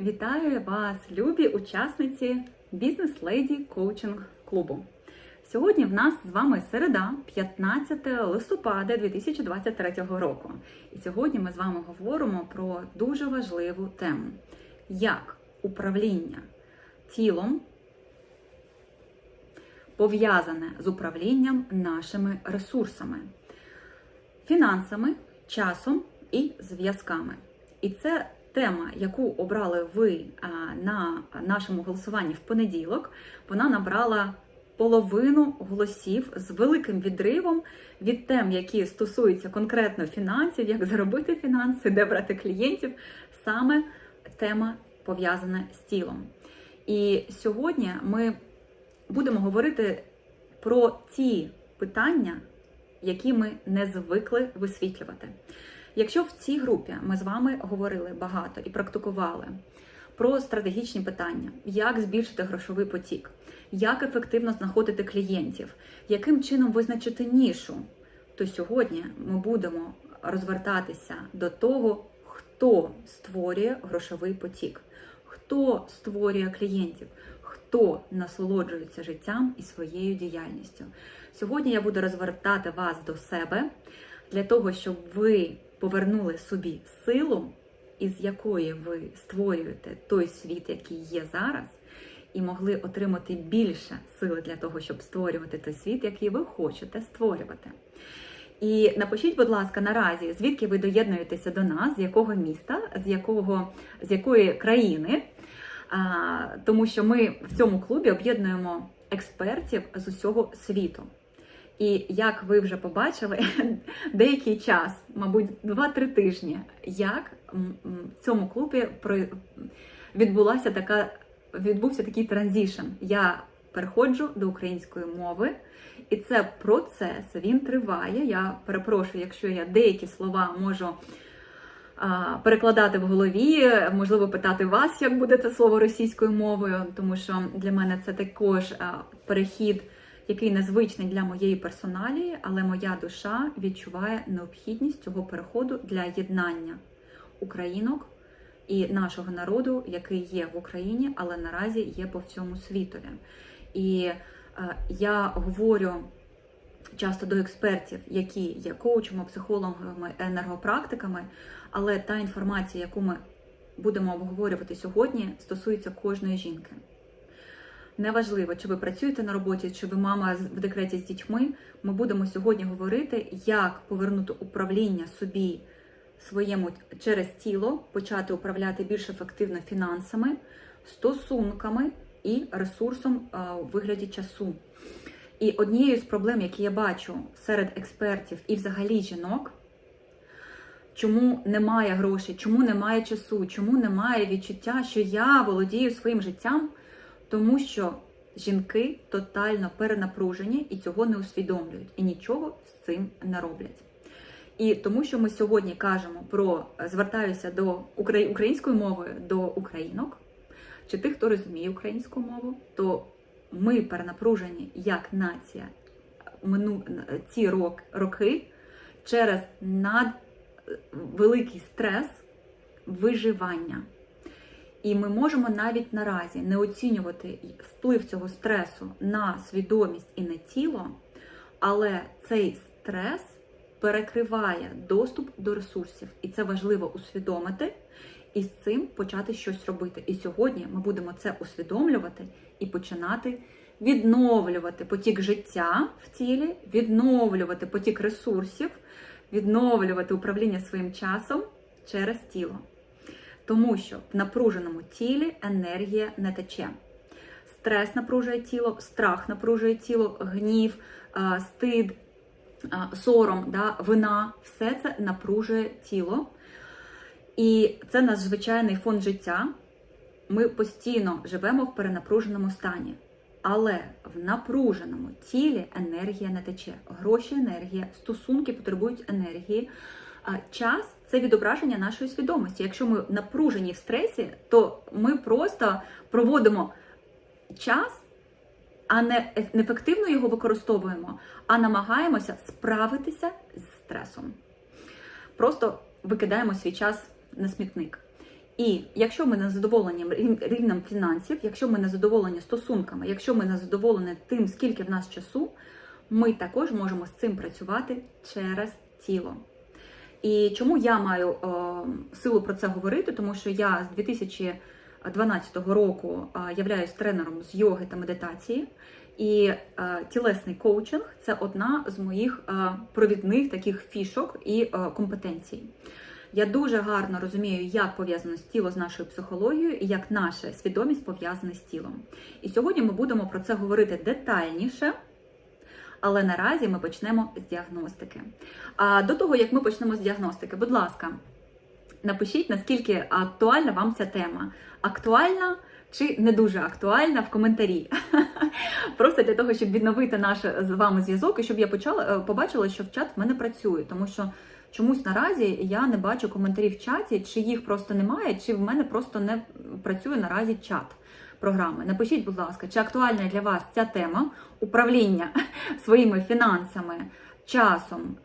Вітаю вас, любі учасниці бізнес-леді коучинг клубу. Сьогодні в нас з вами середа, 15 листопада 2023 року. І сьогодні ми з вами говоримо про дуже важливу тему: як управління тілом пов'язане з управлінням нашими ресурсами, фінансами, часом і зв'язками. І це тема, яку обрали ви на нашому голосуванні в понеділок. Вона набрала половину голосів з великим відривом від тем, які стосуються конкретно фінансів, як заробити фінанси, де брати клієнтів, саме тема пов'язана з тілом. І сьогодні ми будемо говорити про ті питання, які ми не звикли висвітлювати. Якщо в цій групі ми з вами говорили багато і практикували про стратегічні питання, як збільшити грошовий потік, як ефективно знаходити клієнтів, яким чином визначити нішу, то сьогодні ми будемо розвертатися до того, хто створює грошовий потік, хто створює клієнтів, хто насолоджується життям і своєю діяльністю. Сьогодні я буду розвертати вас до себе для того, щоб ви повернули собі силу, із якої ви створюєте той світ, який є зараз, і могли отримати більше сили для того, щоб створювати той світ, який ви хочете створювати. І напишіть, будь ласка, наразі, звідки ви доєднуєтеся до нас, з якого міста, з якого з якої країни, а, тому що ми в цьому клубі об'єднуємо експертів з усього світу. І як ви вже побачили, деякий час, мабуть, 2-3 тижні, як в цьому клубі відбулася така, відбувся такий транзішн. Я переходжу до української мови, і це процес, він триває. Я перепрошую, якщо я деякі слова можу перекладати в голові, можливо, питати вас, як буде це слово російською мовою, тому що для мене це також перехід який незвичний для моєї персоналії, але моя душа відчуває необхідність цього переходу для єднання українок і нашого народу, який є в Україні, але наразі є по всьому світові. І е, я говорю. Часто до експертів, які є коучами, психологами, енергопрактиками, але та інформація, яку ми будемо обговорювати сьогодні, стосується кожної жінки. Неважливо, чи ви працюєте на роботі, чи ви мама в декреті з дітьми. Ми будемо сьогодні говорити, як повернути управління собі своєму через тіло, почати управляти більш ефективно фінансами, стосунками і ресурсом у вигляді часу. І однією з проблем, які я бачу серед експертів і взагалі жінок, чому немає грошей, чому немає часу, чому немає відчуття, що я володію своїм життям тому що жінки тотально перенапружені і цього не усвідомлюють, і нічого з цим не роблять. І тому, що ми сьогодні кажемо про звертаюся до української мови до українок, чи тих, хто розуміє українську мову, то ми перенапружені як нація мину ці роки через надвеликий стрес виживання. І ми можемо навіть наразі не оцінювати вплив цього стресу на свідомість і на тіло, але цей стрес перекриває доступ до ресурсів. І це важливо усвідомити і з цим почати щось робити. І сьогодні ми будемо це усвідомлювати і починати відновлювати потік життя в тілі, відновлювати потік ресурсів, відновлювати управління своїм часом через тіло. Тому що в напруженому тілі енергія не тече. Стрес напружує тіло, страх напружує тіло, гнів, стид, сором, да, вина все це напружує тіло. І це наш звичайний фон життя. Ми постійно живемо в перенапруженому стані. Але в напруженому тілі енергія не тече. Гроші енергія, стосунки потребують енергії. Час це відображення нашої свідомості. Якщо ми напружені в стресі, то ми просто проводимо час, а не ефективно його використовуємо, а намагаємося справитися з стресом. Просто викидаємо свій час на смітник. І якщо ми не задоволені рівнем фінансів, якщо ми не задоволені стосунками, якщо ми не задоволені тим, скільки в нас часу, ми також можемо з цим працювати через тіло. І чому я маю е, силу про це говорити? Тому що я з 2012 року е, являюсь тренером з йоги та медитації, і е, тілесний коучинг це одна з моїх провідних таких фішок і компетенцій. Я дуже гарно розумію, як пов'язано з тіло з нашою психологією і як наша свідомість пов'язана з тілом. І сьогодні ми будемо про це говорити детальніше. Але наразі ми почнемо з діагностики. А до того, як ми почнемо з діагностики, будь ласка, напишіть, наскільки актуальна вам ця тема. Актуальна чи не дуже актуальна в коментарі. Просто для того, щоб відновити наш з вами зв'язок, і щоб я почала е, побачила, що в чат в мене працює, тому що чомусь наразі я не бачу коментарів в чаті, чи їх просто немає, чи в мене просто не працює наразі чат програми. Напишіть, будь ласка, чи актуальна для вас ця тема управління своїми фінансами, часом,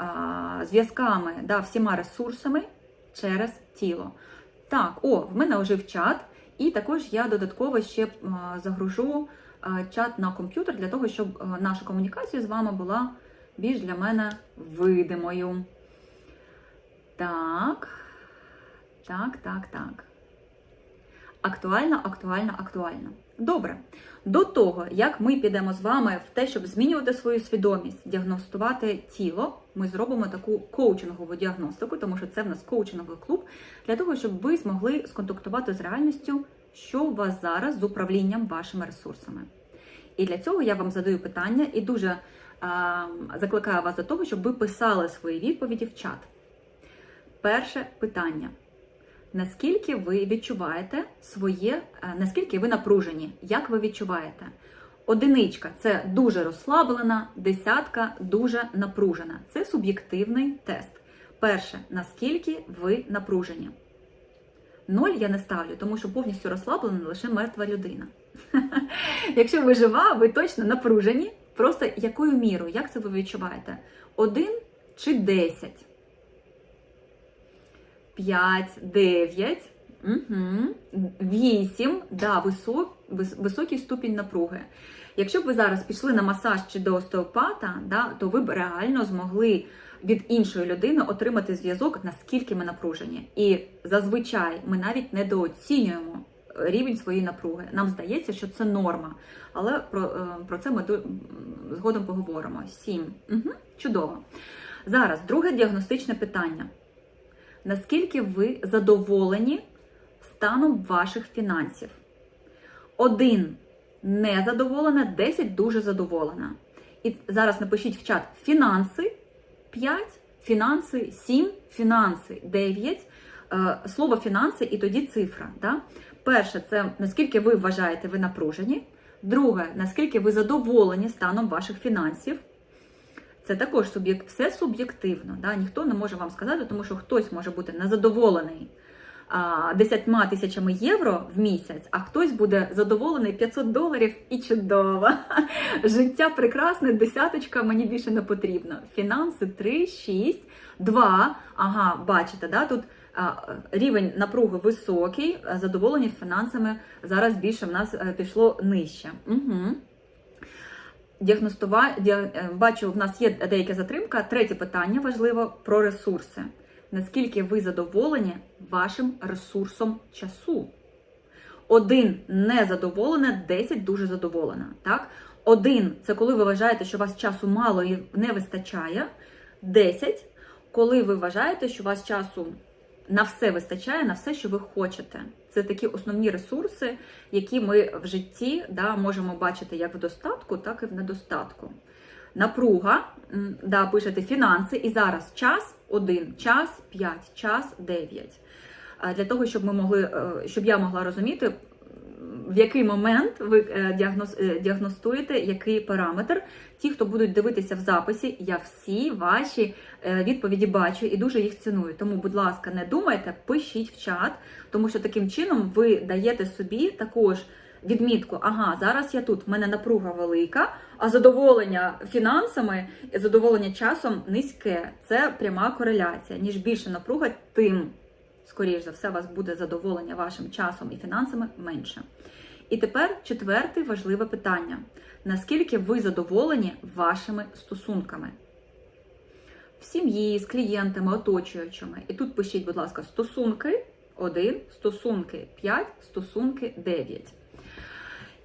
зв'язками, да, всіма ресурсами через тіло. Так, о, в мене ожив чат, і також я додатково ще загружу чат на комп'ютер для того, щоб наша комунікація з вами була більш для мене видимою. Так, так, так, так. Актуально, актуально, актуально. Добре. До того, як ми підемо з вами в те, щоб змінювати свою свідомість, діагностувати тіло, ми зробимо таку коучингову діагностику, тому що це в нас коучинговий клуб, для того, щоб ви змогли сконтактувати з реальністю, що у вас зараз з управлінням вашими ресурсами. І для цього я вам задаю питання і дуже а, закликаю вас до того, щоб ви писали свої відповіді в чат. Перше питання. Наскільки ви відчуваєте своє, е, наскільки ви напружені? Як ви відчуваєте? Одиничка це дуже розслаблена, десятка дуже напружена. Це суб'єктивний тест. Перше, наскільки ви напружені? Ноль я не ставлю, тому що повністю розслаблена лише мертва людина. Якщо ви жива, ви точно напружені. Просто якою мірою? Як це ви відчуваєте? Один чи десять? 5, 9, угу, 8, да, висок, високий ступінь напруги. Якщо б ви зараз пішли на масаж чи до остеопата, да, то ви б реально змогли від іншої людини отримати зв'язок, наскільки ми напружені. І зазвичай ми навіть недооцінюємо рівень своєї напруги. Нам здається, що це норма. Але про, е, про це ми згодом поговоримо. 7. Угу, чудово. Зараз друге діагностичне питання. Наскільки ви задоволені станом ваших фінансів? Один незадоволена, 10 дуже задоволена. І зараз напишіть в чат фінанси 5, фінанси 7, фінанси 9. Е, Слово фінанси і тоді цифра. Да? Перше, це наскільки ви вважаєте ви напружені. Друге, наскільки ви задоволені станом ваших фінансів. Це також суб'єкт, все суб'єктивно. Да? Ніхто не може вам сказати, тому що хтось може бути незадоволений а, 10 тисячами євро в місяць, а хтось буде задоволений 500 доларів і чудово. Життя прекрасне, десяточка мені більше не потрібно. Фінанси 3, 6, 2. Ага, бачите, да? тут а, рівень напруги високий, а задоволені фінансами зараз більше в нас е, пішло нижче. Угу. Діагностува... діа- е, Бачу, в нас є деяка затримка. Третє питання важливо про ресурси. Наскільки ви задоволені вашим ресурсом часу? Один незадоволена, 10 дуже задоволена. Так? Один це коли ви вважаєте, що у вас часу мало і не вистачає. 10 коли ви вважаєте, що у вас часу на все вистачає, на все, що ви хочете. Це такі основні ресурси, які ми в житті да, можемо бачити як в достатку, так і в недостатку. Напруга, да, пишете фінанси, і зараз час 1, час 5, час 9. Для того, щоб ми могли, е, щоб я могла розуміти, в який момент ви е, е, діагностуєте який параметр. Ті, хто будуть дивитися в записі, я всі ваші е, відповіді бачу і дуже їх ціную. Тому, будь ласка, не думайте, пишіть в чат, тому що таким чином ви даєте собі також відмітку: ага, зараз я тут, в мене напруга велика, а задоволення фінансами, задоволення часом низьке. Це пряма кореляція. Ніж більше напруга, тим скоріш за все, у вас буде задоволення вашим часом і фінансами менше. І тепер четверте важливе питання: наскільки ви задоволені вашими стосунками? В сім'ї, з клієнтами, оточуючими. І тут пишіть, будь ласка, стосунки 1, стосунки 5, стосунки 9.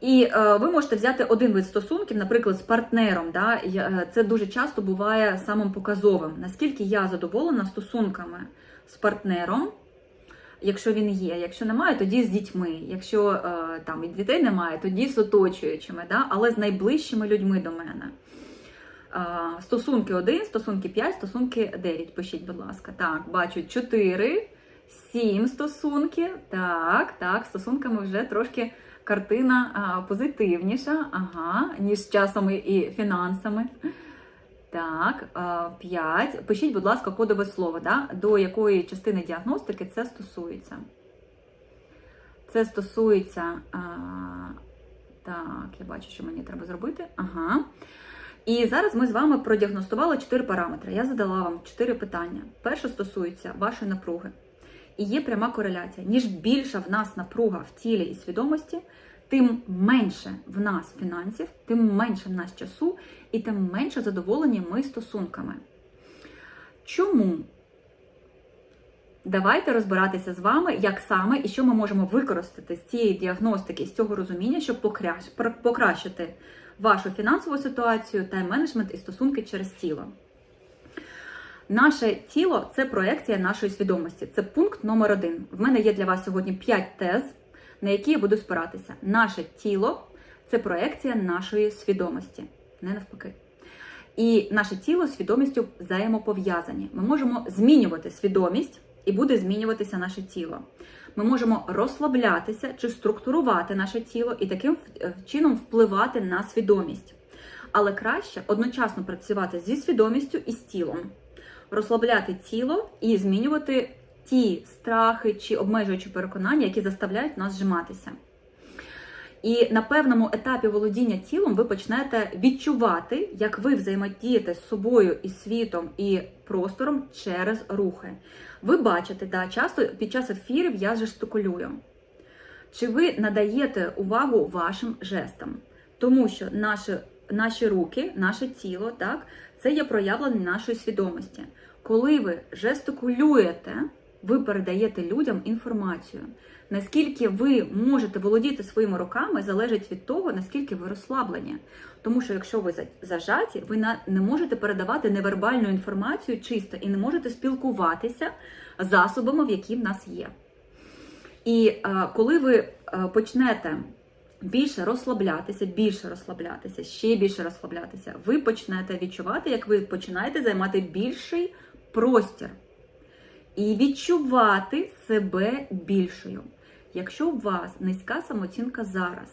І е, ви можете взяти один вид стосунків, наприклад, з партнером. Да? Е, Це дуже часто буває самим показовим. Наскільки я задоволена стосунками з партнером, якщо він є. Якщо немає, тоді з дітьми. Якщо е, там і дітей немає, тоді з оточуючими, да? але з найближчими людьми до мене. Е, стосунки 1, стосунки 5, стосунки 9. Пишіть, будь ласка. Так, бачу 4, 7 стосунків. Так, так, стосунками вже трошки картина а, позитивніша, ага, ніж часом і фінансами. Так, 5. Пишіть, будь ласка, кодове слово, да? до якої частини діагностики це стосується. Це стосується. А, так, я бачу, що мені треба зробити. Ага. І зараз ми з вами продіагностували 4 параметри. Я задала вам 4 питання. Перше стосується вашої напруги. І є пряма кореляція. Ніж більша в нас напруга в тілі і свідомості, тим менше в нас фінансів, тим менше в нас часу і тим менше задоволені ми стосунками. Чому? Давайте розбиратися з вами, як саме і що ми можемо використати з цієї діагностики, з цього розуміння, щоб покращ- покращити вашу фінансову ситуацію, тайм-менеджмент і стосунки через тіло. Наше тіло це проекція нашої свідомості. Це пункт номер один. В мене є для вас сьогодні 5 тез, на які я буду спиратися. Наше тіло це проекція нашої свідомості, не навпаки. І наше тіло з свідомістю взаємопов'язані. Ми можемо змінювати свідомість, і буде змінюватися наше тіло. Ми можемо розслаблятися чи структурувати наше тіло і таким е, чином впливати на свідомість. Але краще одночасно працювати зі свідомістю і з тілом, розслабляти тіло і змінювати ті страхи чи обмежуючі переконання, які заставляють нас зжиматися. І на певному етапі володіння тілом ви почнете відчувати, як ви взаємодієте з собою і світом і простором через рухи. Ви бачите, да, часто під час ефірів я жестикулюю. Чи ви надаєте увагу вашим жестам? Тому що наші, наші руки, наше тіло, так, це є проявлення нашої свідомості. Коли ви жестикулюєте, ви передаєте людям інформацію. Наскільки ви можете володіти своїми руками, залежить від того, наскільки ви розслаблені. Тому що якщо ви зажаті, ви не можете передавати невербальну інформацію чисто і не можете спілкуватися засобами, в які в нас є. І е, коли ви е, почнете більше розслаблятися, більше розслаблятися, ще більше розслаблятися, ви почнете відчувати, як ви починаєте займати більший простір і відчувати себе більшою. Якщо у вас низька самооцінка зараз,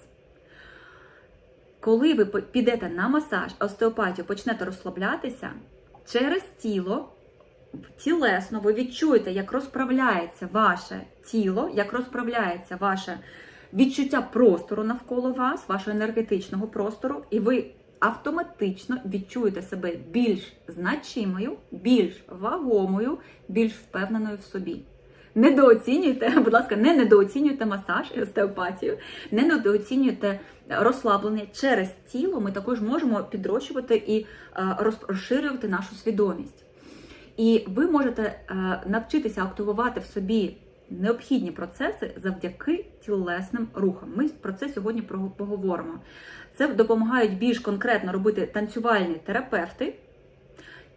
коли ви підете на масаж, остеопатію, почнете розслаблятися, через тіло, тілесно, ви відчуєте, як розправляється ваше тіло, як розправляється ваше відчуття простору навколо вас, вашого енергетичного простору, і ви автоматично відчуєте себе більш значимою, більш вагомою, більш впевненою в собі. Недооцінюйте, будь ласка, не недооцінюйте масаж і остеопатію, не недооцінюйте розслаблення. Через тіло ми також можемо підрощувати і е, розширювати нашу свідомість. І ви можете е, навчитися активувати в собі необхідні процеси завдяки тілесним рухам. Ми про це сьогодні поговоримо. Це допомагають більш конкретно робити танцювальні терапевти.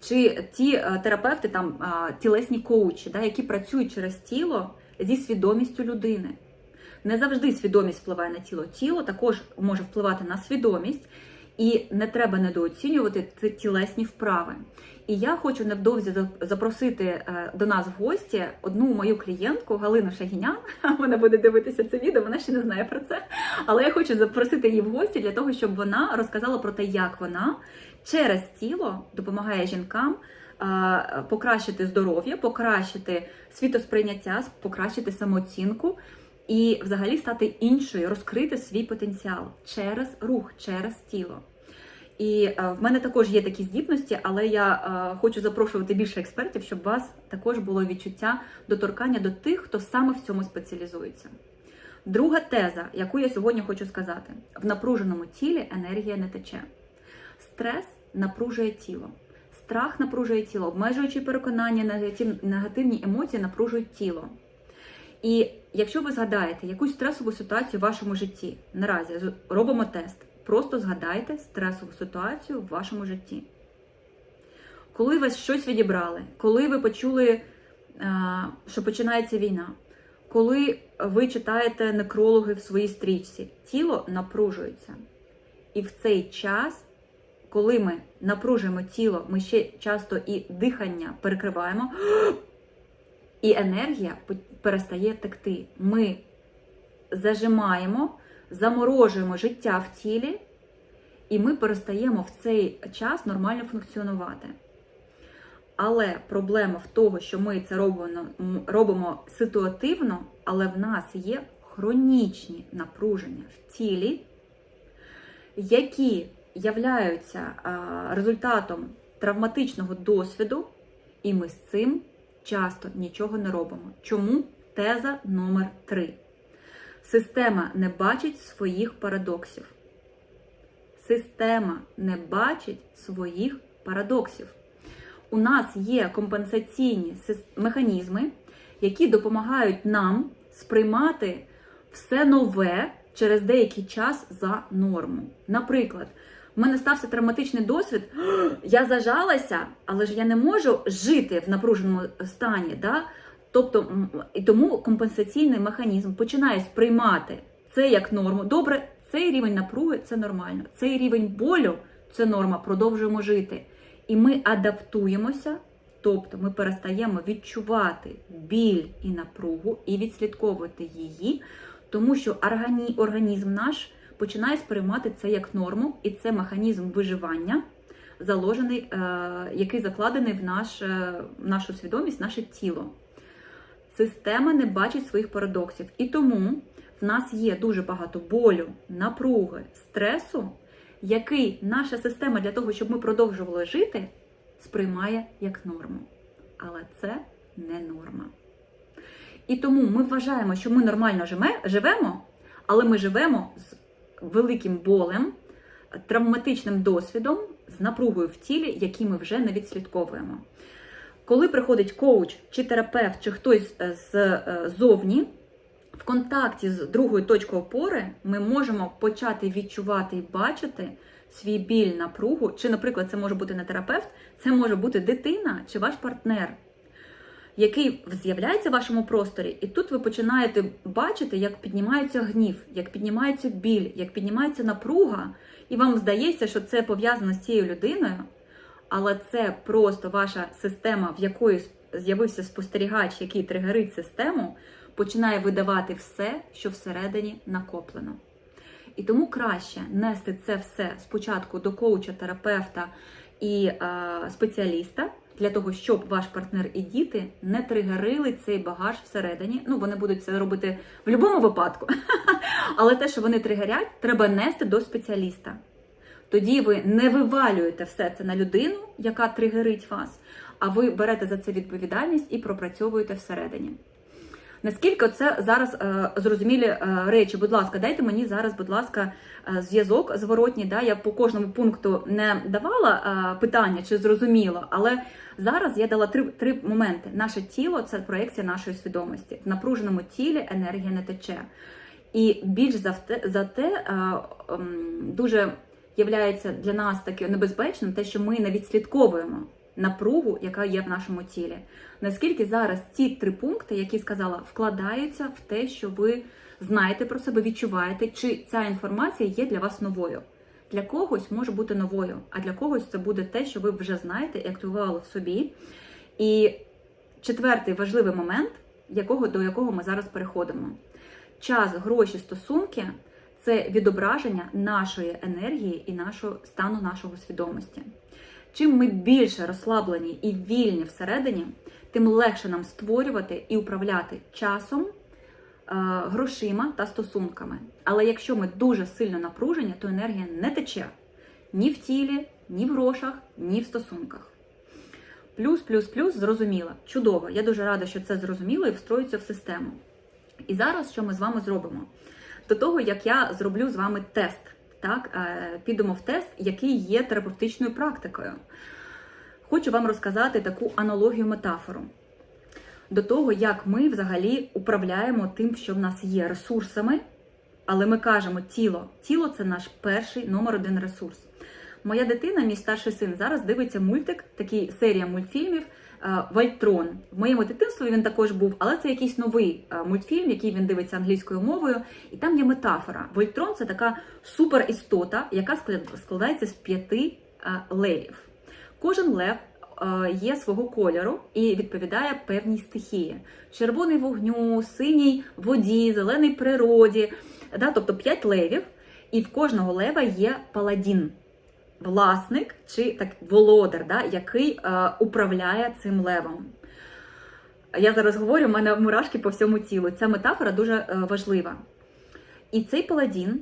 Чи ті е, терапевти, там тілесні коучі, да, які працюють через тіло зі свідомістю людини. Не завжди свідомість впливає на тіло. Тіло також може впливати на свідомість, і не треба недооцінювати ці тілесні вправи. І я хочу невдовзі запросити е, до нас в гості одну мою клієнтку Галину Шагінян. Вона буде дивитися це відео, вона ще не знає про це. Але я хочу запросити її в гості для того, щоб вона розказала про те, як вона через тіло допомагає жінкам е, покращити здоров'я, покращити світосприйняття, покращити самооцінку і взагалі стати іншою, розкрити свій потенціал через рух, через тіло. І е, в мене також є такі здібності, але я е, хочу запрошувати більше експертів, щоб у вас також було відчуття доторкання до тих, хто саме в цьому спеціалізується. Друга теза, яку я сьогодні хочу сказати: в напруженому тілі енергія не тече. Стрес напружує тіло, страх напружує тіло, обмежуючі переконання, негативні емоції напружують тіло. І якщо ви згадаєте якусь стресову ситуацію в вашому житті, наразі робимо тест. Просто згадайте стресову ситуацію в вашому житті. Коли вас щось відібрали, коли ви почули, що починається війна, коли ви читаєте некрологи в своїй стрічці, тіло напружується. І в цей час, коли ми напружуємо тіло, ми ще часто і дихання перекриваємо, і енергія перестає текти. Ми зажимаємо, заморожуємо життя в тілі, і ми перестаємо в цей час нормально функціонувати. Але проблема в тому, що ми це робимо, робимо ситуативно, але в нас є хронічні напруження в тілі, які являються результатом травматичного досвіду, і ми з цим часто нічого не робимо. Чому? Теза номер 3. Система не бачить своїх парадоксів. Система не бачить своїх парадоксів. У нас є компенсаційні механізми, які допомагають нам сприймати все нове через деякий час за норму. Наприклад, в мене стався травматичний досвід, я зажалася, але ж я не можу жити в напруженому стані. Да? Тобто, і тому компенсаційний механізм починає сприймати це як норму. Добре, цей рівень напруги це нормально, цей рівень болю це норма, продовжуємо жити. І ми адаптуємося, тобто ми перестаємо відчувати біль і напругу і відслідковувати її, тому що органі- організм наш починає сприймати це як норму, і це механізм виживання, заложений, е, який закладений в наш, е, нашу свідомість, наше тіло. Система не бачить своїх парадоксів. І тому в нас є дуже багато болю, напруги, стресу, який наша система для того, щоб ми продовжували жити, сприймає як норму. Але це не норма. І тому ми вважаємо, що ми нормально живемо, але ми живемо з великим болем, травматичним досвідом, з напругою в тілі, які ми вже не відслідковуємо. Коли приходить коуч чи терапевт, чи хтось е, з е, в контакті з другою точкою опори ми можемо почати відчувати і бачити свій біль, напругу. Чи, наприклад, це може бути не терапевт, це може бути дитина чи ваш партнер, який з'являється в вашому просторі, і тут ви починаєте бачити, як піднімається гнів, як піднімається біль, як піднімається напруга, і вам здається, що це пов'язано з цією людиною, але це просто ваша система, в якої з'явився спостерігач, який тригерить систему, починає видавати все, що всередині накоплено. І тому краще нести це все спочатку до коуча, терапевта і е, спеціаліста, для того, щоб ваш партнер і діти не тригерили цей багаж всередині. Ну, вони будуть це робити в будь-якому випадку. Але те, що вони тригерять, треба нести до спеціаліста. Тоді ви не вивалюєте все це на людину, яка тригерить вас, а ви берете за це відповідальність і пропрацьовуєте всередині. Наскільки це зараз е, зрозумілі е, речі? Будь ласка, дайте мені зараз, будь ласка, е, зв'язок зворотній. Да? Я по кожному пункту не давала е, питання, чи зрозуміло, але зараз я дала три, три моменти. Наше тіло це проекція нашої свідомості. В напруженому тілі енергія не тече. І більш за те, за те е, ем, дуже являється для нас таки небезпечним, те, що ми не відслідковуємо напругу, яка є в нашому тілі. Наскільки зараз ці три пункти, які сказала, вкладаються в те, що ви знаєте про себе, відчуваєте, чи ця інформація є для вас новою. Для когось може бути новою, а для когось це буде те, що ви вже знаєте і активували в собі. І четвертий важливий момент, якого, до якого ми зараз переходимо. Час, гроші, стосунки це відображення нашої енергії і нашого стану нашого свідомості. Чим ми більше розслаблені і вільні всередині, тим легше нам створювати і управляти часом, е, грошима та стосунками. Але якщо ми дуже сильно напружені, то енергія не тече. ні в тілі, ні в грошах, ні в стосунках. Плюс, плюс, плюс, зрозуміло. Чудово. Я дуже рада, що це зрозуміло і встроюється в систему. І зараз що ми з вами зробимо? До того, як я зроблю з вами тест, так, е, підемо в тест, який є терапевтичною практикою. Хочу вам розказати таку аналогію метафору до того, як ми взагалі управляємо тим, що в нас є ресурсами, але ми кажемо тіло. Тіло це наш перший номер один ресурс. Моя дитина, мій старший син, зараз дивиться мультик, такий серія мультфільмів Вольтрон. В моєму дитинстві він також був, але це якийсь новий е, мультфільм, який він дивиться англійською мовою, і там є метафора. Вольтрон це така суперістота, яка складається з п'яти е, левів. Кожен лев е, є свого кольору і відповідає певній стихії: червоний вогню, синій воді, зелений природі. Тобто п'ять левів, і в кожного лева є паладін, власник чи так володар, да? який е, управляє цим левом. Я зараз говорю, в мене мурашки по всьому тілу. Ця метафора дуже е, важлива. І цей паладін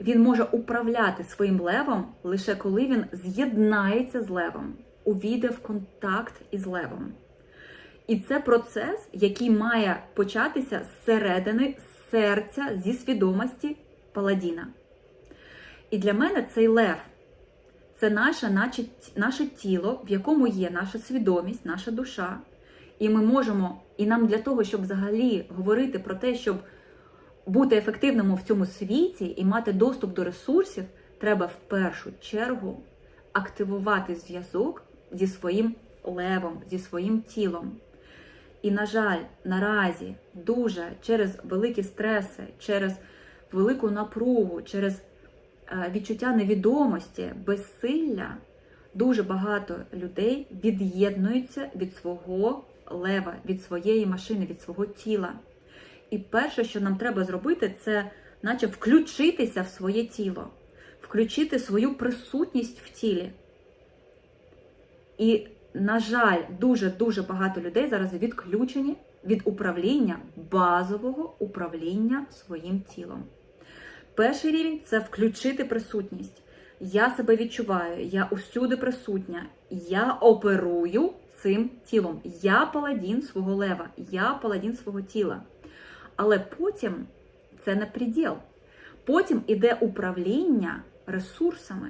він може управляти своїм левом лише коли він з'єднається з левом, увійде в контакт із левом. І це процес, який має початися зсередини з серця, зі свідомості паладіна. І для мене цей лев це наше, наче, наше тіло, в якому є наша свідомість, наша душа. І ми можемо, і нам для того, щоб взагалі говорити про те, щоб бути ефективними в цьому світі і мати доступ до ресурсів, треба в першу чергу активувати зв'язок зі своїм левом, зі своїм тілом. І, на жаль, наразі дуже через великі стреси, через велику напругу, через відчуття невідомості, безсилля, дуже багато людей від'єднуються від свого лева, від своєї машини, від свого тіла. І перше, що нам треба зробити, це наче включитися в своє тіло, включити свою присутність в тілі. І, на жаль, дуже-дуже багато людей зараз відключені від управління, базового управління своїм тілом. Перший рівень це включити присутність. Я себе відчуваю, я усюди присутня, я оперую цим тілом. Я паладін свого лева, я паладін свого тіла. Але потім це не приділ. Потім іде управління ресурсами.